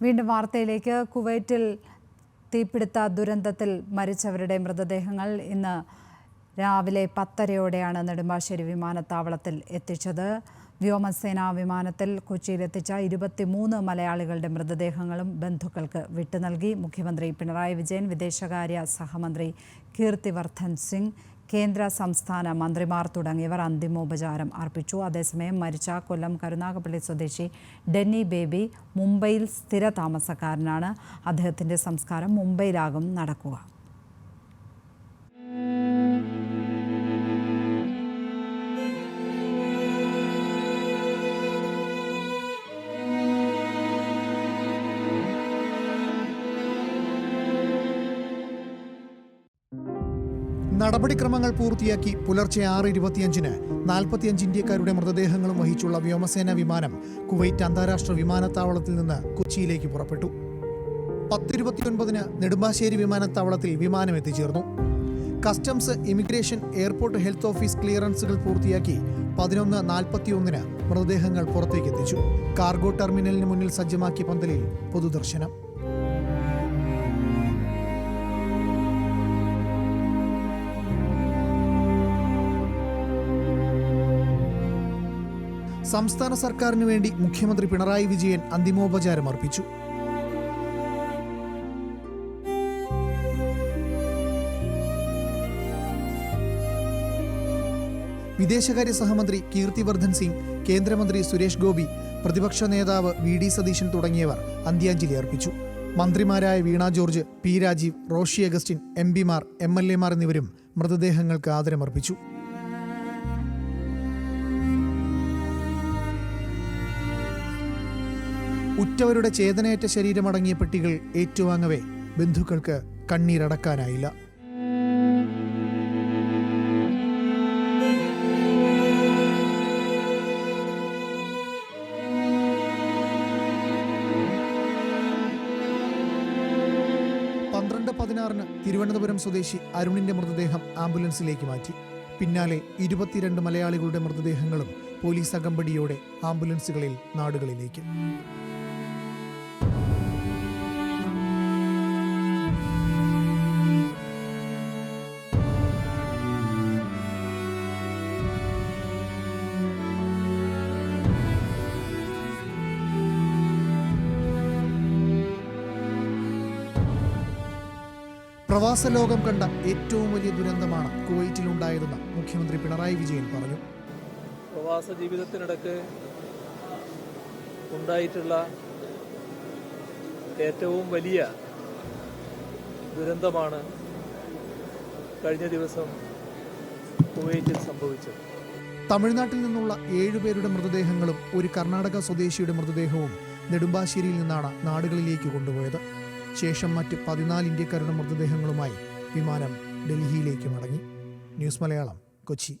വീണ്ടും വാർത്തയിലേക്ക് കുവൈറ്റിൽ തീപിടുത്ത ദുരന്തത്തിൽ മരിച്ചവരുടെ മൃതദേഹങ്ങൾ ഇന്ന് രാവിലെ പത്തരയോടെയാണ് നെടുമ്പാശ്ശേരി വിമാനത്താവളത്തിൽ എത്തിച്ചത്. വ്യോമസേനാ വിമാനത്തിൽ കൊച്ചിയിലെത്തിച്ച ഇരുപത്തിമൂന്ന് മലയാളികളുടെ മൃതദേഹങ്ങളും ബന്ധുക്കൾക്ക് വിട്ടു നൽകി. മുഖ്യമന്ത്രി പിണറായി വിജയൻ വിദേശകാര്യ സഹമന്ത്രി കീർത്തിവർദ്ധൻ സിംഗ് കേന്ദ്ര സംസ്ഥാന മന്ത്രിമാർ തുടങ്ങിയവർ അന്തിമോപചാരം അർപ്പിച്ചു. അതേസമയം മരിച്ച കൊല്ലം കരുനാഗപ്പള്ളി സ്വദേശി ഡെന്നി ബേബി മുംബൈയിൽ സ്ഥിര താമസക്കാരനാണ് അദ്ദേഹത്തിന്റെ സംസ്കാരം മുംബൈയിലാകും നടക്കുക. നടപടിക്രമങ്ങൾ പൂർത്തിയാക്കി പുലർച്ചെ ആറ് ഇരുപത്തിയഞ്ചിന് നാൽപ്പത്തിയഞ്ച് ഇന്ത്യക്കാരുടെ മൃതദേഹങ്ങളും വഹിച്ചുള്ള വ്യോമസേന വിമാനം കുവൈറ്റ് അന്താരാഷ്ട്ര വിമാനത്താവളത്തിൽ നിന്ന് കൊച്ചിയിലേക്ക് പുറപ്പെട്ടു. പത്തിരുപത്തിയൊൻപതിന് നെടുമ്പാശ്ശേരി വിമാനത്താവളത്തിൽ വിമാനം എത്തിച്ചേർന്നു. Customs immigration airport health office ക്ലിയറൻസുകൾ പൂർത്തിയാക്കി പതിനൊന്ന് നാൽപ്പത്തിയൊന്നിന് മൃതദേഹങ്ങൾ പുറത്തേക്ക് എത്തിച്ചു കാർഗോ ടെർമിനലിന് മുന്നിൽ സജ്ജമാക്കിയ പന്തലിൽ പൊതുദർശനം. സംസ്ഥാന സർക്കാരിനു വേണ്ടി മുഖ്യമന്ത്രി പിണറായി വിജയൻ അന്തിമോപചാരം അർപ്പിച്ചു. വിദേശകാര്യ സഹമന്ത്രി കീർത്തിവർദ്ധൻ സിംഗ് കേന്ദ്രമന്ത്രി സുരേഷ് ഗോപി പ്രതിപക്ഷ നേതാവ് വി ഡി സതീശൻ തുടങ്ങിയവർ അന്ത്യാഞ്ജലി അർപ്പിച്ചു. മന്ത്രിമാരായ വീണ ജോർജ് പി രാജീവ് റോഷി അഗസ്റ്റിൻ എം പിമാർ എം എൽ എമാർ എന്നിവരും മൃതദേഹങ്ങൾക്ക് ആദരമർപ്പിച്ചു. ഉറ്റവരുടെ ചേതനയേറ്റ ശരീരമടങ്ങിയ പെട്ടികൾ ഏറ്റുവാങ്ങവേ ബന്ധുക്കൾക്ക് കണ്ണീരടക്കാനായില്ല. പന്ത്രണ്ട് പതിനാറിന് തിരുവനന്തപുരം സ്വദേശി അരുണിന്റെ മൃതദേഹം ആംബുലൻസിലേക്ക് മാറ്റി. പിന്നാലെ ഇരുപത്തിരണ്ട് മലയാളികളുടെ മൃതദേഹങ്ങളും പോലീസ് അകമ്പടിയോടെ ആംബുലൻസുകളിൽ നാടുകളിലേക്ക്. പ്രവാസ ലോകം കണ്ട ഏറ്റവും വലിയ ദുരന്തമാണ് കുവൈറ്റിലുണ്ടായതെന്ന് മുഖ്യമന്ത്രി പിണറായി വിജയൻ പറഞ്ഞു. പ്രവാസ ജീവിതത്തിനിടക്ക് ഉണ്ടായിട്ടുള്ള ഏറ്റവും വലിയ ദുരന്തമാണ് കഴിഞ്ഞ ദിവസം കുവൈറ്റിൽ സംഭവിച്ചത്. തമിഴ്നാട്ടിൽ നിന്നുള്ള ഏഴുപേരുടെ മൃതദേഹങ്ങളും ഒരു കർണാടക സ്വദേശിയുടെ മൃതദേഹവും നെടുമ്പാശ്ശേരിയിൽ നിന്നാണ് നാടുകളിലേക്ക് കൊണ്ടുപോയത്. ശേഷം മറ്റ് പതിനാല് ഇന്ത്യക്കാരുടെ മൃതദേഹങ്ങളുമായി വിമാനം ഡൽഹിയിലേക്ക് മടങ്ങി. ന്യൂസ് മലയാളം കൊച്ചി.